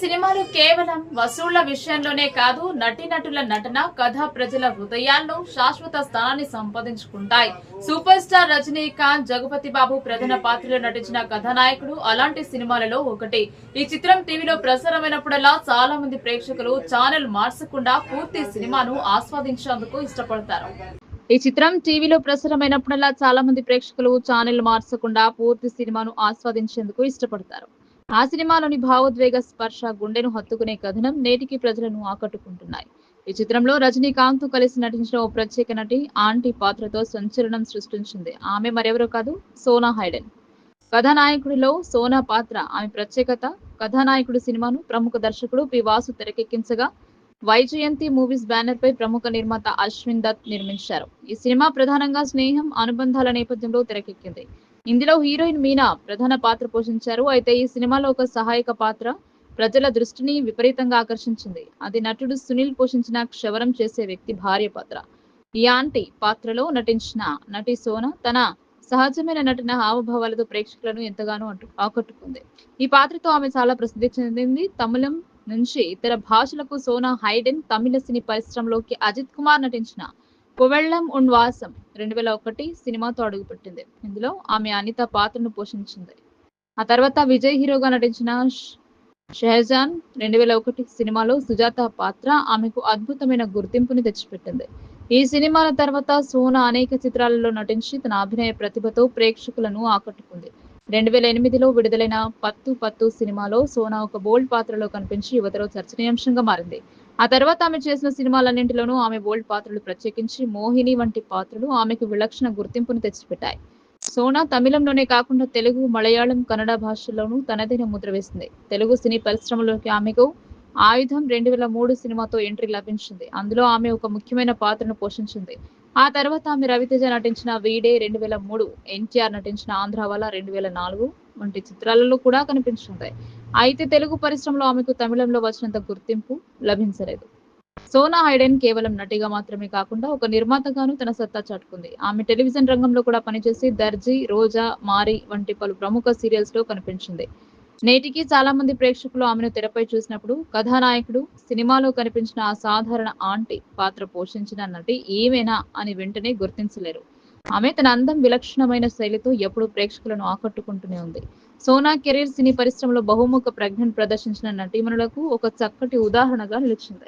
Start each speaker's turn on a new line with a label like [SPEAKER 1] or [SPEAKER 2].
[SPEAKER 1] సినిమాలు కేవలం వసూళ్ళ విషయంలోనే కాదు నటీనటుల నటన కథ ప్రజల హృదయాల్లో శాశ్వత స్థానాన్ని సంపాదించుకుంటాయి. సూపర్ స్టార్ రజనీకాంత్ జగపతి బాబు ప్రధాన పాత్రలో నటించిన కథానాయకుడు అలాంటి సినిమాలలో ఒకటి. ఈ చిత్రం టీవీలో ప్రసారమైనప్పుడల్లా చాలా మంది ప్రేక్షకులు ఛానల్ మార్చకుండా పూర్తి సినిమాను ఆస్వాదించేందుకు ఇష్టపడతారు. ఈ చిత్రం టీవీలో ప్రసారమైనప్పుడల్లా చాలా మంది ప్రేక్షకులు ఛానల్ మార్చకుండా పూర్తి సినిమాను ఆస్వాదించేందుకు ఇష్టపడతారు. ఆ సినిమాలోని భావోద్వేగ స్పర్శ గుండెను హత్తుకునే కథనం నేటికి ప్రజలను ఆకట్టుకుంటున్నాయి. ఈ చిత్రంలో రజనీకాంత్ కలిసి నటించిన ఓ ప్రత్యేక నటి ఆంటీ పాత్రతో సంచలనం సృష్టించింది. ఆమె మరెవరో కాదు? సోనా హైడెన్. కథానాయకుడిలో సోనా పాత్ర ఆమె ప్రత్యేకత. కథానాయకుడు సినిమాను ప్రముఖ దర్శకుడు పి. వాసు తెరకెక్కించగా వైజయంతి మూవీస్ బ్యానర్ పై ప్రముఖ నిర్మాత అశ్విన్ దత్ నిర్మించారు. ఈ సినిమా ప్రధానంగా స్నేహం అనుబంధాల నేపథ్యంలో తెరకెక్కింది. ఇందులో హీరోయిన్ మీనా ప్రధాన పాత్ర పోషించారు. అయితే ఈ సినిమాలో ఒక సహాయక పాత్ర ప్రజల దృష్టిని విపరీతంగా ఆకర్షించింది. అది నటుడు సునీల్ పోషించిన క్షవరం చేసే వ్యక్తి భార్య పాత్ర. ఈ ఆంటీ పాత్రలో నటించిన నటి సోన తన సహజమైన నటన హావభావాలతో ప్రేక్షకులను ఎంతగానో అటు- ఆకట్టుకుంది. ఈ పాత్రతో ఆమె చాలా ప్రసిద్ధి చెందింది. తమిళం నుంచి ఇతర భాషలకు సోనా హైడెన్ తమిళ సినీ పరిశ్రమలోకి అజిత్ కుమార్ నటించిన పువెళ్ళం ఉండ్వాసం రెండు వేల ఒకటి సినిమాతో అడుగుపెట్టింది. ఇందులో ఆమె అనిత పాత్రను పోషించింది. ఆ తర్వాత విజయ్ హీరోగా నటించిన షెహజాన్ రెండు వేల ఒకటి సినిమాలో సుజాత పాత్ర ఆమెకు అద్భుతమైన గుర్తింపుని తెచ్చిపెట్టింది. ఈ సినిమాల తర్వాత సోనా అనేక చిత్రాలలో నటించి తన అభినయ ప్రతిభతో ప్రేక్షకులను ఆకట్టుకుంది. రెండు వేల ఎనిమిదిలో విడుదలైన పత్తు పత్తు సినిమాలో సోనా ఒక బోల్డ్ పాత్రలో కనిపించి యువతలో చర్చనీయాంశంగా మారింది. ఆ తర్వాత ఆమె చేసిన సినిమాలన్నింటిలోనూ ఆమె బోల్డ్ పాత్రలు ప్రత్యేకించి మోహిని వంటి పాత్రలు ఆమెకు విలక్షణ గుర్తింపును తెచ్చిపెట్టాయి. సోనా తమిళంలోనే కాకుండా తెలుగు మలయాళం కన్నడ భాషల్లోనూ తనదైన ముద్ర వేసింది. తెలుగు సినీ పరిశ్రమలోకి ఆమెకు ఆయుధం రెండు వేల మూడు సినిమాతో ఎంట్రీ లభించింది. అందులో ఆమె ఒక ముఖ్యమైన పాత్రను పోషించింది. ఆ తర్వాత ఆమె రవితేజ నటించిన వీడే రెండు వేల మూడు ఎన్టీఆర్ నటించిన వల్ల రెండు వేల నాలుగు వంటి చిత్రాలలో కూడా కనిపించింది అయితే తెలుగు పరిశ్రమలో ఆమెకు తమిళంలో వచ్చినంత గుర్తింపు లభించలేదు. సోనా హైడెన్ కేవలం నటిగా మాత్రమే కాకుండా ఒక నిర్మాతగాను తన సత్తా చాటుకుంది. ఆమె టెలివిజన్ రంగంలో కూడా పనిచేసి దర్జీ రోజా మారి వంటి పలు ప్రముఖ సీరియల్స్లో కనిపించింది. నేటికి చాలా మంది ప్రేక్షకులు ఆమెను తెరపై చూసినప్పుడు కథానాయకుడు సినిమాలో కనిపించిన ఆ సాధారణ ఆంటీ పాత్ర పోషించిన నటి ఈమెనా అని వెంటనే గుర్తించలేరు. ఆమె తన అందం విలక్షణమైన శైలితో ఎప్పుడూ ప్రేక్షకులను ఆకట్టుకుంటూనే ఉంది. సోనా కెరీర్ సినీ పరిశ్రమలో బహుముఖ ప్రజ్ఞను ప్రదర్శించిన నటీమణులకు ఒక చక్కటి ఉదాహరణగా నిలిచింది.